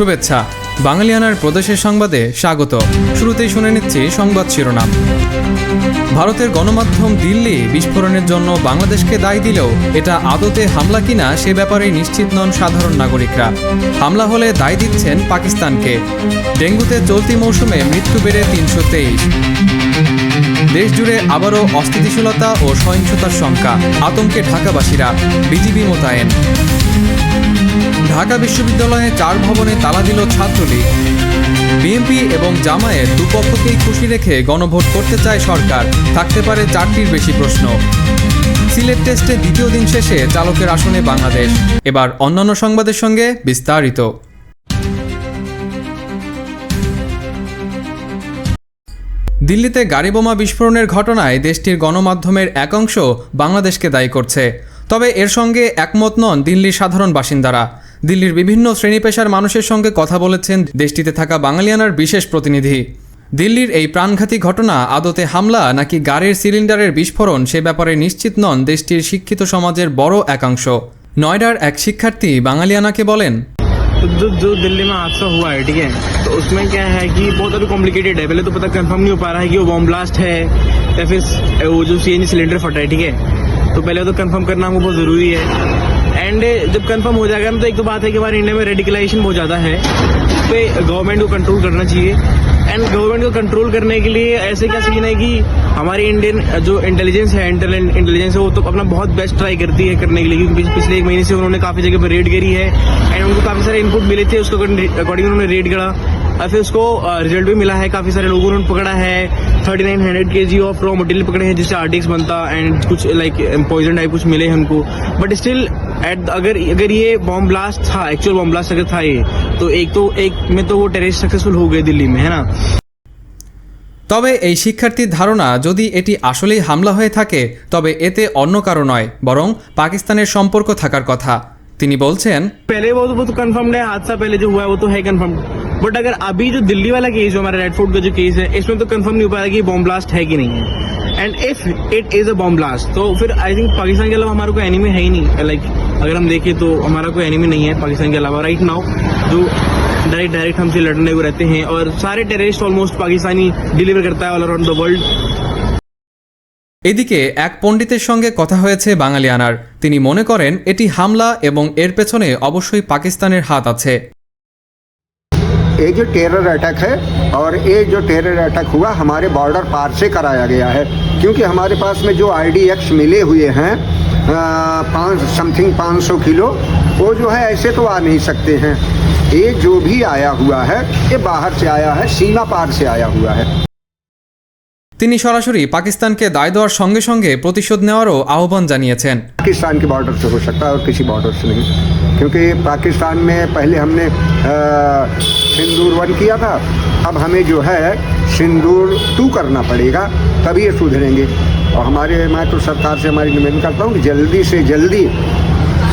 শুভেচ্ছা। বাঙালিয়ানার প্রদেশের সংবাদে স্বাগত। শুরুতেই শুনে নিচ্ছি সংবাদ শিরোনাম। ভারতের গণমাধ্যম দিল্লি বিস্ফোরণের জন্য বাংলাদেশকে দায়ী দিলেও এটা আদতে হামলা কিনা সে ব্যাপারে নিশ্চিত নন সাধারণ নাগরিকরা। হামলা হলে দায় দিচ্ছেন পাকিস্তানকে। ডেঙ্গুতে চলতি মৌসুমে মৃত্যু বেড়ে তিনশো তেইশ। দেশ জুড়ে আবারও অস্থিতিশীলতা ও সহিংসতার শঙ্কা। আতঙ্কে ঢাকাবাসীরা। বিজিবি মোতায়েন। ঢাকা বিশ্ববিদ্যালয়ে চার ভবনে তালা দিল ছাত্রলীগ। বিএনপি এবং জামায়েত দুপক্ষকেই খুশি রেখে গণভোট করতে চায় সরকার। থাকতে পারে চারটির বেশি প্রশ্ন। সিলেট টেস্টে দ্বিতীয় দিন শেষে চালকের আসনে বাংলাদেশ। এবার অন্যান্য সংবাদের সঙ্গে বিস্তারিত। দিল্লিতে গাড়ি বোমা বিস্ফোরণের ঘটনায় দেশটির গণমাধ্যমের একাংশ বাংলাদেশকে দায়ী করছে। তবে এর সঙ্গে একমত নন দিল্লির সাধারণ বাসিন্দারা। দিল্লির বিভিন্ন শ্রেণী পেশার মানুষের সঙ্গে কথা বলেছেন দেশটিতে থাকা বাঙালিয়ানার বিশেষ প্রতিনিধি দিল্লির এই প্রাণঘাতী ঘটনা আদতে হামলা নাকি গাড়ির সিলিন্ডারের বিস্ফোরণ সে ব্যাপারে নিশ্চিত নন দেশটির শিক্ষিত সমাজের বড় একাংশ নয়ডার এক শিক্ষার্থী বাঙালিয়ানাকে বলেন तो जो जो दिल्ली में हादसा हुआ है ठीक है तो उसमें क्या है कि बहुत अभी कॉम्प्लिकेटेड है पहले तो पता कंफर्म नहीं हो पा रहा है कि वो बॉम्ब ब्लास्ट है या फिर वो जो सी सिलेंडर फटा है ठीक है तो पहले तो कंफर्म करना हमको बहुत ज़रूरी है एंड जब कंफर्म हो जाएगा तो एक तो बात है कि हमारे इंडिया में रेडिकलाइजेशन बहुत ज़्यादा है। उस पर गवर्नमेंट को कंट्रोल करना चाहिए। एंड गवर्नमेंट को कंट्रोल करने के लिए ऐसे क्या सीन है कि हमारी इंडियन जो इंटेलिजेंस है इंटेलिजेंस है, वो तो अपना बहुत बेस्ट ट्राई करती है करने के लिए, क्योंकि पिछले एक महीने से उन्होंने काफ़ी जगह पर रेड करी है। एंड उनको काफ़ी सारे इनपुट मिले थे, उसको अकॉर्डिंग उन्होंने रेड करा। और फिर उसको रिज़ल्ट भी मिला है, काफ़ी सारे लोगों ने पकड़ा है। थर्टी नाइन हंड्रेड के जी ऑफ़ रॉ मटेरियल पकड़े हैं, जिससे आर्टिक्स बनता एंड कुछ लाइक पॉइजन टाइप कुछ मिले हमको बट स्टिल एट अगर अगर ये बॉम्ब ब्लास्ट था एक्चुअल बॉम्ब ब्लास्ट अगर था ये तो एक तो एक में तो वो टेररिस्ट सक्सेसफुल हो गए दिल्ली में है ना তবে এই শিক্ষার্থীর ধারণা যদি এটি আসলেই হামলা হয়ে থাকে তবে এতে অন্য কারো নয় বরং পাকিস্তানের সম্পর্ক থাকার কথা তিনি বলছেন पहले वो वो तो कंफर्म है हादसा पहले जो हुआ है वो तो है कंफर्म बट अगर अभी जो दिल्ली वाला केस जो हमारा रेड फोर्ट का जो केस है इसमें तो कंफर्म नहीं हो पाया कि बॉम्ब ब्लास्ट है कि नहीं है and if it is a bomb blast तो फिर आई थिंक पाकिस्तान के अलावा हमारा कोई एनिमी है ही नहीं लाइक अगर हम देखें तो हमारा कोई एनिमी नहीं है पाकिस्तान के अलावा राइट नाउ जो डायरेक्ट डायरेक्ट हमसे लड़ने को रहते हैं और सारे टेररिस्ट ऑलमोस्ट पाकिस्तानी डिलीवर करता है ऑल अराउंड द वर्ल्ड এদিকে এক পণ্ডিতের সঙ্গে কথা হয়েছে বাঙালিয়ানার তিনি মনে করেন এটি হামলা এবং এর পেছনে অবশ্যই পাকিস্তানের হাত আছে ये जो टेरर अटैक है और ये जो टेरर अटैक हुआ, हमारे बॉर्डर पार से कराया गया है। क्योंकि हमारे पास में जो आई एक्स मिले हुए हैं पाँच समथिंग 500 किलो, वो जो है ऐसे तो आ नहीं सकते हैं। ये जो भी आया हुआ है, ये बाहर से आया है, सीमा पार से आया हुआ है। তিনি সরাসরি পাকিস্তানকে দায় দেওয়ার সঙ্গে সঙ্গে প্রতিশোধ নেওয়ারও আহ্বান জানিয়েছেন पाकिस्तान के बॉर्डर से हो सकता है और किसी बॉर्डर से नहीं क्योंकि पाकिस्तान में पहले हमने अ, सिंदूर वन किया था अब हमें जो है सिंदूर टू करना पड़ेगा तभी ये सुधरेंगे और हमारे मैं तो सरकार से हमारी निवेदन करता हूँ कि जल्दी से जल्दी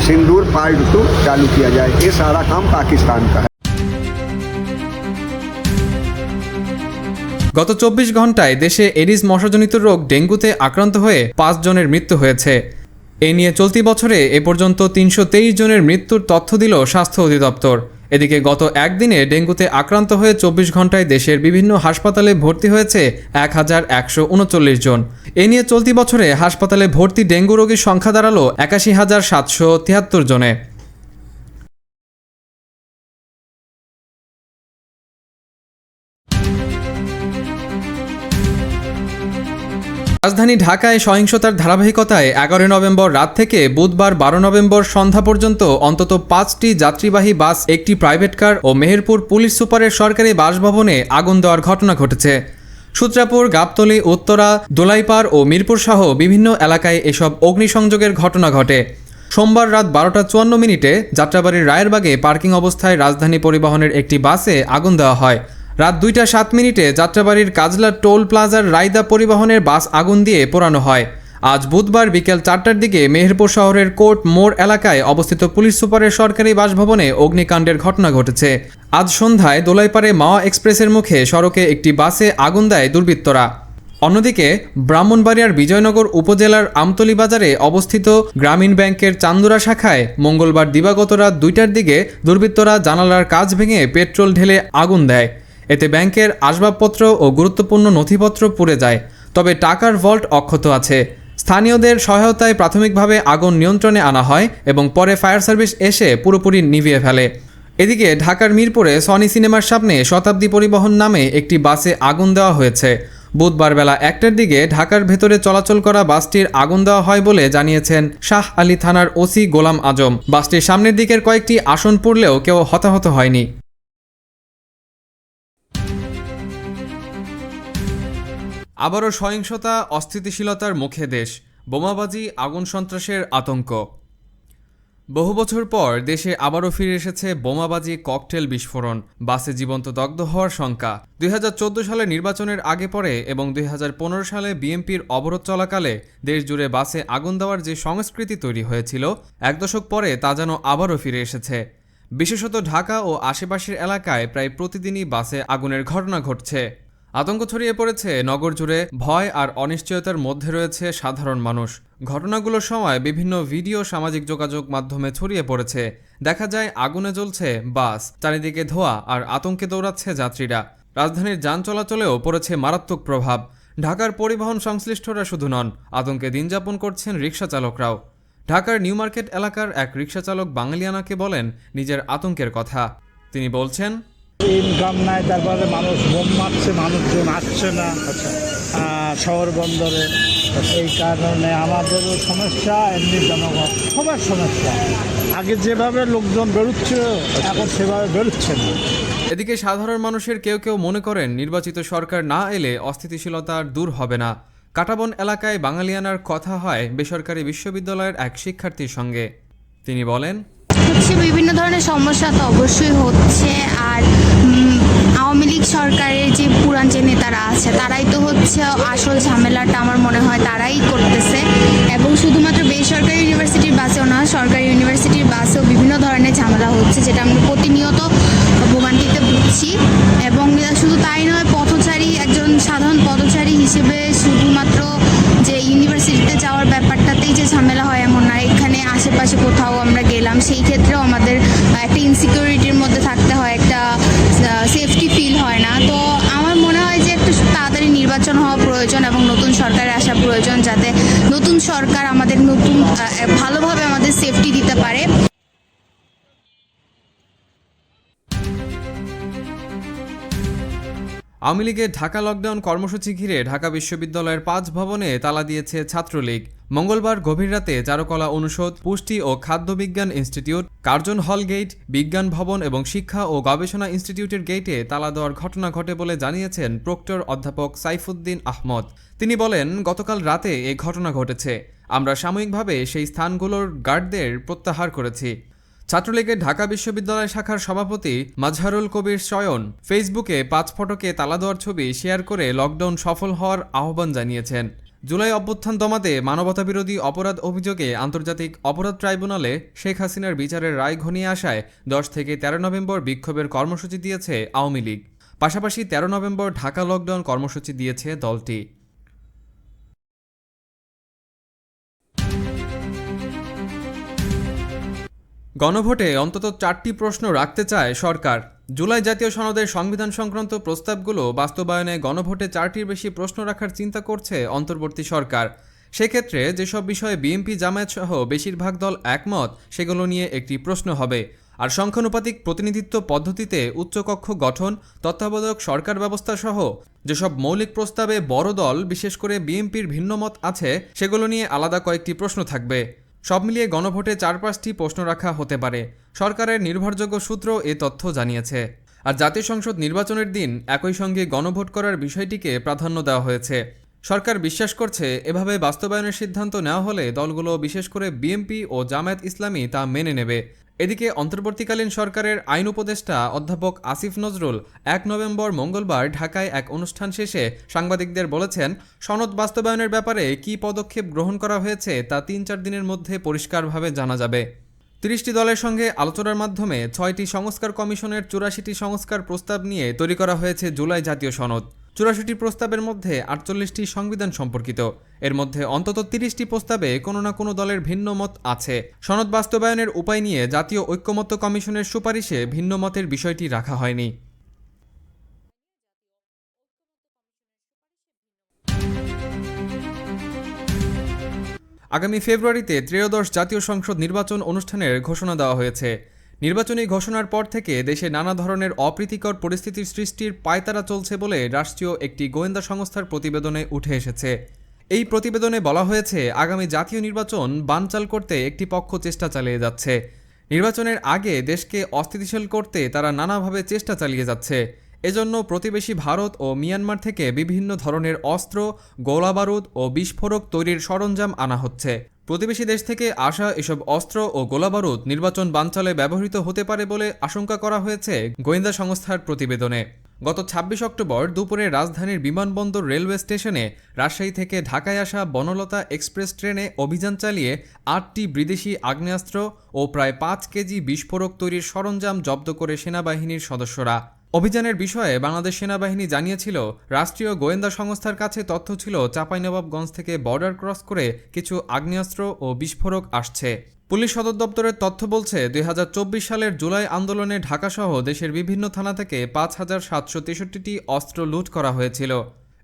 सिंदूर पार्ट टू चालू किया जाए ये सारा काम पाकिस्तान का है গত চব্বিশ ঘন্টায় দেশে এডিস মশাজনিত রোগ ডেঙ্গুতে আক্রান্ত হয়ে পাঁচ জনের মৃত্যু হয়েছে। এ নিয়ে চলতি বছরে এ পর্যন্ত তিনশো তেইশ জনের মৃত্যুর তথ্য দিল স্বাস্থ্য অধিদপ্তর। এদিকে গত একদিনে ডেঙ্গুতে আক্রান্ত হয়ে চব্বিশ ঘন্টায় দেশের বিভিন্ন হাসপাতালে ভর্তি হয়েছে এক হাজার একশো উনচল্লিশ জন। এ নিয়ে চলতি বছরে হাসপাতালে ভর্তি ডেঙ্গু রোগীর সংখ্যা দাঁড়াল একাশি হাজার সাতশো তিয়াত্তর জনে। রাজধানী ঢাকায় সহিংসতার ধারাবাহিকতায় এগারো নভেম্বর রাত থেকে বুধবার বারো নভেম্বর সন্ধ্যা পর্যন্ত অন্তত পাঁচটি যাত্রীবাহী বাস, একটি প্রাইভেট কার ও মেহেরপুর পুলিশ সুপারের সরকারি বাসভবনে আগুন দেওয়ার ঘটনা ঘটেছে। সূত্রাপুর, গাবতলি, উত্তরা, দোলাইপাড় ও মিরপুর সহ বিভিন্ন এলাকায় এসব অগ্নিসংযোগের ঘটনা ঘটে। সোমবার রাত বারোটা চুয়ান্ন মিনিটে যাত্রাবাড়ির রায়েরবাগে পার্কিং অবস্থায় রাজধানী পরিবহনের একটি বাসে আগুন দেওয়া হয়। রাত দুইটা সাত মিনিটে যাত্রাবাড়ির কাজলা টোল প্লাজার রায়দা পরিবহনের বাস আগুন দিয়ে পোড়ানো হয়। আজ বুধবার বিকেল চারটার দিকে মেহেরপুর শহরের কোর্ট মোড় এলাকায় অবস্থিত পুলিশ সুপারের সরকারি বাসভবনে অগ্নিকাণ্ডের ঘটনা ঘটেছে। আজ সন্ধ্যায় দোলাইপাড়ে মাওয়া এক্সপ্রেসের মুখে সড়কে একটি বাসে আগুন দেয় দুর্বৃত্তরা। অন্যদিকে ব্রাহ্মণবাড়িয়ার বিজয়নগর উপজেলার আমতলী বাজারে অবস্থিত গ্রামীণ ব্যাংকের চান্দুরা শাখায় মঙ্গলবার দিবাগত রাত দুইটার দিকে দুর্বৃত্তরা জানালার কাজ ভেঙে পেট্রোল ঢেলে আগুন দেয়। এতে ব্যাংকের আসবাবপত্র ও গুরুত্বপূর্ণ নথিপত্র পুড়ে যায়, তবে টাকার ভল্ট অক্ষত আছে। স্থানীয়দের সহায়তায় প্রাথমিকভাবে আগুন নিয়ন্ত্রণে আনা হয় এবং পরে ফায়ার সার্ভিস এসে পুরোপুরি নিভিয়ে ফেলে। এদিকে ঢাকার মিরপুরে সনি সিনেমার সামনে শতাব্দী পরিবহন নামে একটি বাসে আগুন দেওয়া হয়েছে। বুধবার বেলা একটার দিকে ঢাকার ভেতরে চলাচল করা বাসটির আগুন দেওয়া হয় বলে জানিয়েছেন শাহ আলী থানার ওসি গোলাম আজম। বাসটির সামনের দিকের কয়েকটি আসন পড়লেও কেউ হতাহত হয়নি। আবারও সহিংসতা, অস্থিতিশীলতার মুখে দেশ, বোমাবাজি, আগুন সন্ত্রাসের আতঙ্ক। বহু বছর পর দেশে আবারও ফিরে এসেছে বোমাবাজি ককটেল বিস্ফোরণ, বাসে জীবন্ত দগ্ধ হওয়ার শঙ্কা। দুই হাজার চৌদ্দ সালে নির্বাচনের আগে পরে এবং দুই হাজার পনেরো সালে বিএনপির অবরোধ চলাকালে দেশজুড়ে বাসে আগুন দেওয়ার যে সংস্কৃতি তৈরি হয়েছিল, এক দশক পরে তা যেন আবারও ফিরে এসেছে। বিশেষত ঢাকা ও আশেপাশের এলাকায় প্রায় প্রতিদিনই বাসে আগুনের ঘটনা ঘটছে। আতঙ্ক ছড়িয়ে পড়েছে নগর জুড়ে, ভয় আর অনিশ্চয়তার মধ্যে রয়েছে সাধারণ মানুষ। ঘটনাগুলোর সময় বিভিন্ন ভিডিও সামাজিক যোগাযোগ মাধ্যমে ছড়িয়ে পড়েছে। দেখা যায়, আগুনে জ্বলছে বাস, চারিদিকে ধোয়া আর আতঙ্কে দৌড়াচ্ছে যাত্রীরা। রাজধানীর যান চলাচলেও পড়েছে মারাত্মক প্রভাব। ঢাকার পরিবহন সংশ্লিষ্টরা শুধু নন, আতঙ্কে দিন যাপন করছেন রিক্সা চালকরাও। ঢাকার নিউ মার্কেট এলাকার এক রিক্সা চালক বাঙালিয়ানাকে বলেন, নিজের আতঙ্কের কথা। তিনি বলছেন ইনকাম নাই তারপরে মানুষ বোম মারছে মানুষজন আসছে না। আহ, শহর বন্দরে। এই কারণে আমাদেরও সমস্যা এমনি জনগণ সবার সমস্যা। আগে যেভাবে লোকজন বেরোচ্ছে এখন সেভাবে বেরোচ্ছে না। এদিকে সাধারণ মানুষের কেউ কেউ মনে করেন নির্বাচিত সরকার না এলে অস্থিতিশীলতা আর দূর হবে না। কাটাবন এলাকায় বাঙালিয়ানার কথা হয় বেসরকারি বিশ্ববিদ্যালয়ের এক শিক্ষার্থীর সঙ্গে। তিনি বলেন হচ্ছে বিভিন্ন ধরনের সমস্যা তো অবশ্যই হচ্ছে। আর আওয়ামী লীগ সরকারের নেতারা আছে। তারাই তো হচ্ছে আসল ঝামেলাটা আমার মনে হয় তারাই করতেছে। এবং শুধুমাত্র বেসরকারি ইউনিভার্সিটির বাসেও না, সরকারি ইউনিভার্সিটির বাসেও বিভিন্ন ধরনের ঝামেলা হচ্ছে, যেটা আমরা প্রতিনিয়ত ভোগান্তিতে ভুগছি। এবং শুধু তাই নয়, পথচারী, একজন সাধারণ পথচারী হিসেবে শুধুমাত্র যে ইউনিভার্সিটিতে যাওয়ার ব্যাপারটাতেই যে ঝামেলা হয় এমন না, এখানে আশেপাশে কোথাও আমরা গেলাম, সেই ক্ষেত্রেও আমাদের একটা ইনসিকিউরিটির মধ্যে থাকতে হয়, একটা সেফটি ফিল হয় না। তো একটু তাড়াতাড়ি নির্বাচন হওয়া প্রয়োজন এবং নতুন সরকারের আসা প্রয়োজন যাতে নতুন সরকার আমাদের নতুন ভালোভাবে আমাদের সেফটি দিতে পারে। আওয়ামী লীগের ঢাকা লকডাউন কর্মসূচি ঘিরে ঢাকা বিশ্ববিদ্যালয়ের পাঁচ ভবনে তালা দিয়েছে ছাত্রলীগ। মঙ্গলবার গভীর রাতে চারুকলা অনুষদ, পুষ্টি ও খাদ্য বিজ্ঞান ইনস্টিটিউট, কার্জন হল গেট বিজ্ঞান ভবন এবং শিক্ষা ও গবেষণা ইনস্টিটিউটের গেটে তালা দেওয়ার ঘটনা ঘটে বলে জানিয়েছেন প্রক্টর অধ্যাপক সাইফুদ্দিন আহমদ। তিনি বলেন, গতকাল রাতে এ ঘটনা ঘটেছে। আমরা সাময়িকভাবে সেই স্থানগুলোর গার্ডদের প্রত্যাহার করেছি। ছাত্রলীগের ঢাকা বিশ্ববিদ্যালয় শাখার সভাপতি মাজহারুল কবির শয়ন ফেসবুকে পাঁচ ফটকে তালা দেওয়ার ছবি শেয়ার করে লকডাউন সফল হওয়ার আহ্বান জানিয়েছেন। জুলাই অভ্যুত্থান দমাতে মানবতাবিরোধী অপরাধ অভিযোগে আন্তর্জাতিক অপরাধ ট্রাইব্যুনালে শেখ হাসিনার বিচারের রায় ঘনিয়ে আসায় দশ থেকে তেরো নভেম্বর বিক্ষোভের কর্মসূচি দিয়েছে আওয়ামী লীগ। পাশাপাশি তেরো নভেম্বর ঢাকা লকডাউন কর্মসূচি দিয়েছে দলটি। গণভোটে অন্তত চারটি প্রশ্ন রাখতে চায় সরকার। জুলাই জাতীয় সনদের সংবিধান সংক্রান্ত প্রস্তাবগুলো বাস্তবায়নে গণভোটে চারটির বেশি প্রশ্ন রাখার চিন্তা করছে অন্তর্বর্তী সরকার। সেক্ষেত্রে যেসব বিষয়ে বিএনপি জামায়াত সহ বেশিরভাগ দল একমত, সেগুলো নিয়ে একটি প্রশ্ন হবে। আর সংখ্যানুপাতিক প্রতিনিধিত্ব পদ্ধতিতে উচ্চকক্ষ গঠন, তত্ত্বাবধায়ক সরকার ব্যবস্থা সহ যেসব মৌলিক প্রস্তাবে বড় দল, বিশেষ করে বিএনপির ভিন্নমত আছে, সেগুলো নিয়ে আলাদা কয়েকটি প্রশ্ন থাকবে। সব মিলিয়ে গণভোটে চার পাঁচটি প্রশ্ন রাখা হতে পারে। সরকারের নির্ভরযোগ্য সূত্র এ তথ্য জানিয়েছে। আর জাতীয় সংসদ নির্বাচনের দিন একই সঙ্গে গণভোট করার বিষয়টিকে প্রাধান্য দেওয়া হয়েছে। সরকার বিশ্বাস করছে, এভাবে বাস্তবায়নের সিদ্ধান্ত নেওয়া হলে দলগুলো বিশেষ করে বিএনপি ও জামায়াত ইসলামী তা মেনে নেবে। এদিকে অন্তর্বর্তীকালীন সরকারের আইন উপদেষ্টা অধ্যাপক আসিফ নজরুল এক নভেম্বর মঙ্গলবার ঢাকায় এক অনুষ্ঠান শেষে সাংবাদিকদের বলেছেন, সনদ বাস্তবায়নের ব্যাপারে কী পদক্ষেপ গ্রহণ করা হয়েছে তা তিন চার দিনের মধ্যে পরিষ্কারভাবে জানা যাবে। তিরিশটি দলের সঙ্গে আলোচনার মাধ্যমে ছয়টি সংস্কার কমিশনের চুরাশিটি সংস্কার প্রস্তাব নিয়ে তৈরি করা হয়েছে জুলাই জাতীয় সনদ। চুরাশিটি প্রস্তাবের মধ্যে আটচল্লিশটি সংবিধান সম্পর্কিত। এর মধ্যে অন্তত তিরিশটি প্রস্তাবে কোনো না কোনো দলের ভিন্ন মত আছে। সনদ বাস্তবায়নের উপায় নিয়ে জাতীয় ঐক্যমত্য কমিশনের সুপারিশে ভিন্ন মতের বিষয়টি রাখা হয়নি। আগামী ফেব্রুয়ারিতে ত্রয়োদশ জাতীয় সংসদ নির্বাচন অনুষ্ঠানের ঘোষণা দেওয়া হয়েছে। নির্বাচনী ঘোষণার পর থেকে দেশে নানা ধরনের অপ্রীতিকর পরিস্থিতির সৃষ্টির পায়তারা চলছে বলে রাষ্ট্রীয় একটি গোয়েন্দা সংস্থার প্রতিবেদনে উঠে এসেছে। এই প্রতিবেদনে বলা হয়েছে, আগামী জাতীয় নির্বাচন বানচাল করতে একটি পক্ষ চেষ্টা চালিয়ে যাচ্ছে। নির্বাচনের আগে দেশকে অস্থিতিশীল করতে তারা নানাভাবে চেষ্টা চালিয়ে যাচ্ছে। এজন্য প্রতিবেশী ভারত ও মিয়ানমার থেকে বিভিন্ন ধরনের অস্ত্র, গোলাবারুদ ও বিস্ফোরক তৈরির সরঞ্জাম আনা হচ্ছে। প্রতিবেশী দেশ থেকে আসা এসব অস্ত্র ও গোলাবারুদ নির্বাচন বানচালে ব্যবহৃত হতে পারে বলে আশঙ্কা করা হয়েছে গোয়েন্দা সংস্থার প্রতিবেদনে। গত ২৬ অক্টোবর দুপুরে রাজধানীর বিমানবন্দর রেলওয়ে স্টেশনে রাজশাহী থেকে ঢাকায় আসা বনলতা এক্সপ্রেস ট্রেনে অভিযান চালিয়ে আটটি বিদেশি আগ্নেয়াস্ত্র ও প্রায় পাঁচ কেজি বিস্ফোরক তৈরির সরঞ্জাম জব্দ করে সেনাবাহিনীর সদস্যরা। অভিযানের বিষয়ে বাংলাদেশ সেনাবাহিনী জানিয়েছিল, রাষ্ট্রীয় গোয়েন্দা সংস্থার কাছে তথ্য ছিল, চাঁপাইনবাবগঞ্জ থেকে বর্ডার ক্রস করে কিছু আগ্নেয়াস্ত্র ও বিস্ফোরক আসছে। পুলিশ সদর দপ্তরের তথ্য বলছে, দুই হাজার চব্বিশ সালের জুলাই আন্দোলনে ঢাকাসহ দেশের বিভিন্ন থানা থেকে পাঁচ হাজার সাতশো তেষট্টিটি অস্ত্র লুট করা হয়েছিল।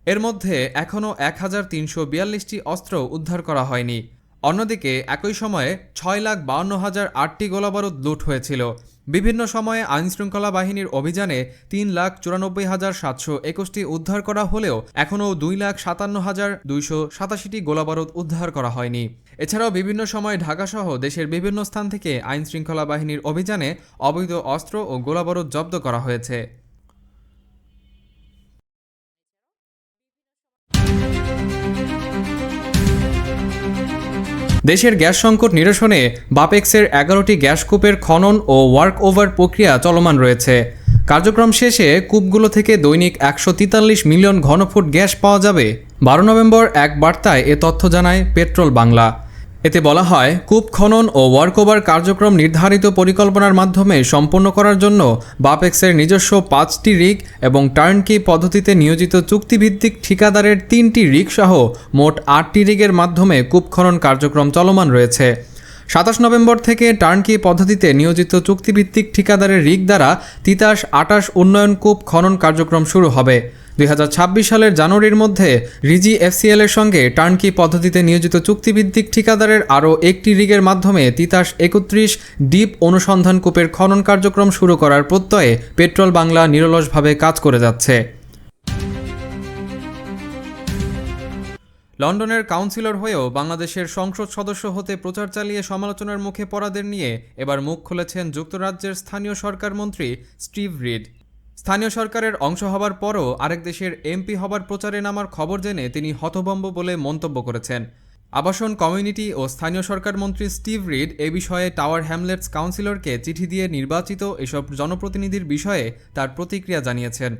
এর মধ্যে এখনও এক হাজার তিনশো বিয়াল্লিশটি অস্ত্র উদ্ধার করা হয়নি। অন্যদিকে, একই সময়ে ছয় লাখ বাউন্ন হাজার আটটি গোলাবারুদ লুট হয়েছিল। বিভিন্ন সময়ে আইনশৃঙ্খলা বাহিনীর অভিযানে তিন লাখ চুরানব্বই হাজার সাতশো একুশটি উদ্ধার করা হলেও এখনও দুই লাখ সাতান্ন হাজার দুইশো সাতাশিটি গোলাবারুদ উদ্ধার করা হয়নি। এছাড়াও বিভিন্ন সময়ে ঢাকাসহ দেশের বিভিন্ন স্থান থেকে আইনশৃঙ্খলা বাহিনীর অভিযানে অবৈধ অস্ত্র ও গোলাবারুদ জব্দ করা হয়েছে। দেশের গ্যাস সংকট নিরসনে বাপেক্সের এগারোটি গ্যাস কূপের খনন ও ওয়ার্ক ওভার প্রক্রিয়া চলমান রয়েছে। কার্যক্রম শেষে কূপগুলো থেকে দৈনিক একশো তেতাল্লিশ মিলিয়ন ঘনফুট গ্যাস পাওয়া যাবে। বারো নভেম্বর এক বার্তায় এ তথ্য জানায় পেট্রোল বাংলা। এতে বলা হয়, কূপ খনন ও ওয়ার্কওভার কার্যক্রম নির্ধারিত পরিকল্পনার মাধ্যমে সম্পন্ন করার জন্য বাপেক্সের নিজস্ব পাঁচটি রিগ এবং টার্নকি পদ্ধতিতে নিয়োজিত চুক্তিভিত্তিক ঠিকাদারের তিনটি রিগ সহ মোট আটটি রিগের মাধ্যমে কূপ খনন কার্যক্রম চলমান রয়েছে। সাতাশ নভেম্বর থেকে টার্নকি পদ্ধতিতে নিয়োজিত চুক্তিভিত্তিক ঠিকাদারের রিগ দ্বারা তিতাস আটাশ উন্নয়ন কূপ খনন কার্যক্রম শুরু হবে। দুই হাজার ছাব্বিশ সালের জানুয়ারির মধ্যে রিজি এফসিএল এর সঙ্গে টার্নকি পদ্ধতিতে নিয়োজিত চুক্তিভিত্তিক ঠিকাদারের আরও একটি রিগের মাধ্যমে তিতাস একত্রিশ ডিপ অনুসন্ধান কূপের খনন কার্যক্রম শুরু করার প্রত্যয়ে পেট্রোল বাংলা নিরলসভাবে কাজ করে যাচ্ছে। লন্ডনের কাউন্সিলর হয়েও বাংলাদেশের সংসদ সদস্য হতে প্রচার চালিয়ে সমালোচনার মুখে পড়াদের নিয়ে এবার মুখ খুলেছেন যুক্তরাজ্যের স্থানীয় সরকার মন্ত্রী স্টিভ রিড। স্থানীয় সরকারের অংশ হবার পরও আরেক দেশের এমপি হবার প্রচারে নামার খবর জেনে তিনি হতভম্ব বলে মন্তব্য করেছেন। আবাসন কমিউনিটি ও স্থানীয় সরকার মন্ত্রী স্টিভ রিড এ বিষয়ে টাওয়ার হ্যামলেটস কাউন্সিলরকে চিঠি দিয়ে নির্বাচিত এসব জনপ্রতিনিধির বিষয়ে তার প্রতিক্রিয়া জানিয়েছেন।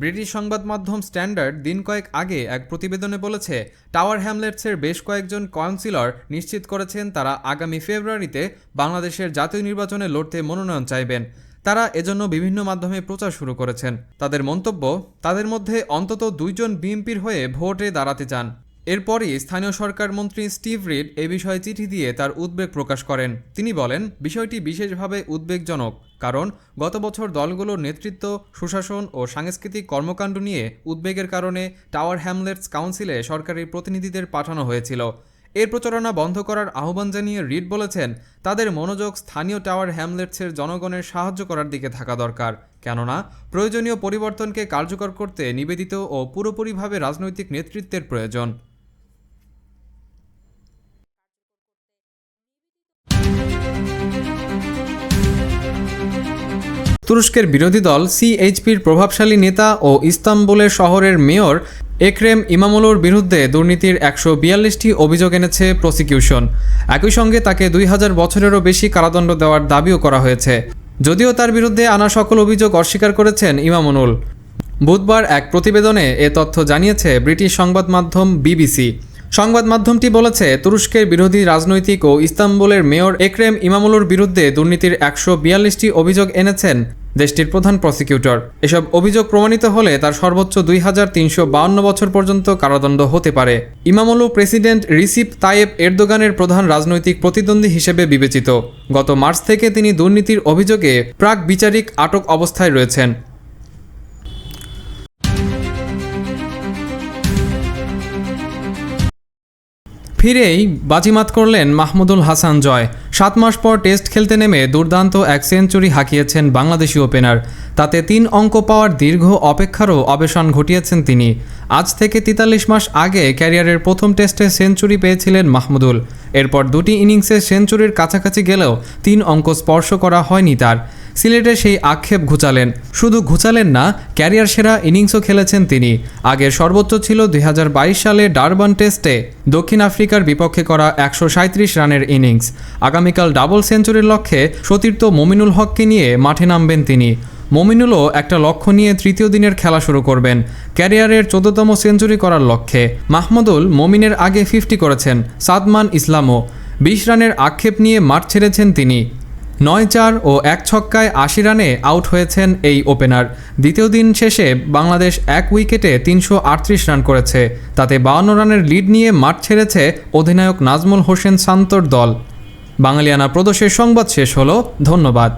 ব্রিটিশ সংবাদ মাধ্যম স্ট্যান্ডার্ড দিন কয়েক আগে এক প্রতিবেদনে বলেছে, টাওয়ার হ্যামলেটসের বেশ কয়েকজন কাউন্সিলর নিশ্চিত করেছেন তারা আগামী ফেব্রুয়ারিতে বাংলাদেশের জাতীয় নির্বাচনে লড়তে মনোনয়ন চাইবেন। তারা এজন্য বিভিন্ন মাধ্যমে প্রচার শুরু করেছেন। তাদের মন্তব্য, তাদের মধ্যে অন্তত দুইজন বিএনপির হয়ে ভোটে দাঁড়াতে চান। এরপরই স্থানীয় সরকার মন্ত্রী স্টিভ রিড এ বিষয়ে চিঠি দিয়ে তার উদ্বেগ প্রকাশ করেন। তিনি বলেন, বিষয়টি বিশেষভাবে উদ্বেগজনক, কারণ গত বছর দলগুলোর নেতৃত্ব, সুশাসন ও সাংস্কৃতিক কর্মকাণ্ড নিয়ে উদ্বেগের কারণে টাওয়ার হ্যামলেটস কাউন্সিলে সরকারি প্রতিনিধিদের পাঠানো হয়েছিল। এর প্রচারণা বন্ধ করার আহ্বান জানিয়ে রিড বলেছেন, তাদের মনোযোগ স্থানীয় টাওয়ার হ্যামলেটসের জনগণের সাহায্য করার দিকে থাকা দরকার। কেননা, প্রয়োজনীয় পরিবর্তনকে কার্যকর করতে নিবেদিত ও পুরোপুরিভাবে রাজনৈতিক নেতৃত্বের প্রয়োজন। তুরস্কের বিরোধী দল সিএইচপির প্রভাবশালী নেতা ও ইস্তাম্বুলের শহরের মেয়র একরেম ইমামুলুর বিরুদ্ধে দুর্নীতির একশো বিয়াল্লিশটি অভিযোগ এনেছে প্রসিকিউশন। একই সঙ্গে তাকে দুই হাজার বছরেরও বেশি কারাদণ্ড দেওয়ার দাবিও করা হয়েছে। যদিও তার বিরুদ্ধে আনা সকল অভিযোগ অস্বীকার করেছেন ইমামুনুল। বুধবার এক প্রতিবেদনে এ তথ্য জানিয়েছে ব্রিটিশ সংবাদ মাধ্যম বিবিসি। সংবাদ মাধ্যমটি বলেছে, তুরস্কের বিরোধী রাজনৈতিক ও ইস্তাম্বুলের মেয়র একরেম ইমামুলুর বিরুদ্ধে দুর্নীতির একশো বিয়াল্লিশটি অভিযোগ এনেছেন দেশটির প্রধান প্রসিকিউটর। এসব অভিযোগ প্রমাণিত হলে তার সর্বোচ্চ দুই হাজার তিনশো বাউন্ন বছর পর্যন্ত কারাদণ্ড হতে পারে। ইমামলু প্রেসিডেন্ট রিসিপ তায়েব এরদোগানের প্রধান রাজনৈতিক প্রতিদ্বন্দ্বী হিসেবে বিবেচিত। গত মার্চ থেকে তিনি দুর্নীতির অভিযোগে প্রাক বিচারিক আটক অবস্থায় রয়েছেন। ফিরেই বাজিমাত করলেন মাহমুদুল হাসান জয়। সাত মাস পর টেস্ট খেলতে নেমে দুর্দান্ত এক সেঞ্চুরি হাঁকিয়েছেন বাংলাদেশি ওপেনার। তাতে তিন অঙ্ক পাওয়ার দীর্ঘ অপেক্ষারও অবসান ঘটিয়েছেন তিনি। আজ থেকে তিতাল্লিশ মাস আগে ক্যারিয়ারের প্রথম টেস্টে সেঞ্চুরি পেয়েছিলেন মাহমুদুল। এরপর দুটি ইনিংসে সেঞ্চুরির কাছাকাছি গেলেও তিন অঙ্ক স্পর্শ করা হয়নি তার। সিলেটে সেই আক্ষেপ ঘুচালেন। শুধু ঘুচালেন না, ক্যারিয়ার সেরা ইনিংসও খেলেছেন তিনি। আগের সর্বোচ্চ ছিল দুই হাজার বাইশ সালে ডারবান টেস্টে দক্ষিণ আফ্রিকার বিপক্ষে করা একশো সাঁইত্রিশ রানের ইনিংস। আগামীকাল ডাবল সেঞ্চুরির লক্ষ্যে সতীর্থ মমিনুল হককে নিয়ে মাঠে নামবেন তিনি। মমিনুলও একটা লক্ষ্য নিয়ে তৃতীয় দিনের খেলা শুরু করবেন। ক্যারিয়ারের চোদ্দতম সেঞ্চুরি করার লক্ষ্যে মাহমুদুল মমিনের আগে ফিফটি করেছেন সাদমান ইসলামও। বিশ রানের আক্ষেপ নিয়ে মাঠ ছেড়েছেন তিনি। নয় চার ও এক ছক্কায় আশি রানে আউট হয়েছেন এই ওপেনার। দ্বিতীয় দিন শেষে বাংলাদেশ এক উইকেটে তিনশো আটত্রিশ রান করেছে। তাতে বাউন্ন রানের লিড নিয়ে মাঠ ছেড়েছে অধিনায়ক নাজমুল হোসেন শান্তর দল। বাঙালিয়ানা প্রদোষের সংবাদ শেষ হলো। ধন্যবাদ।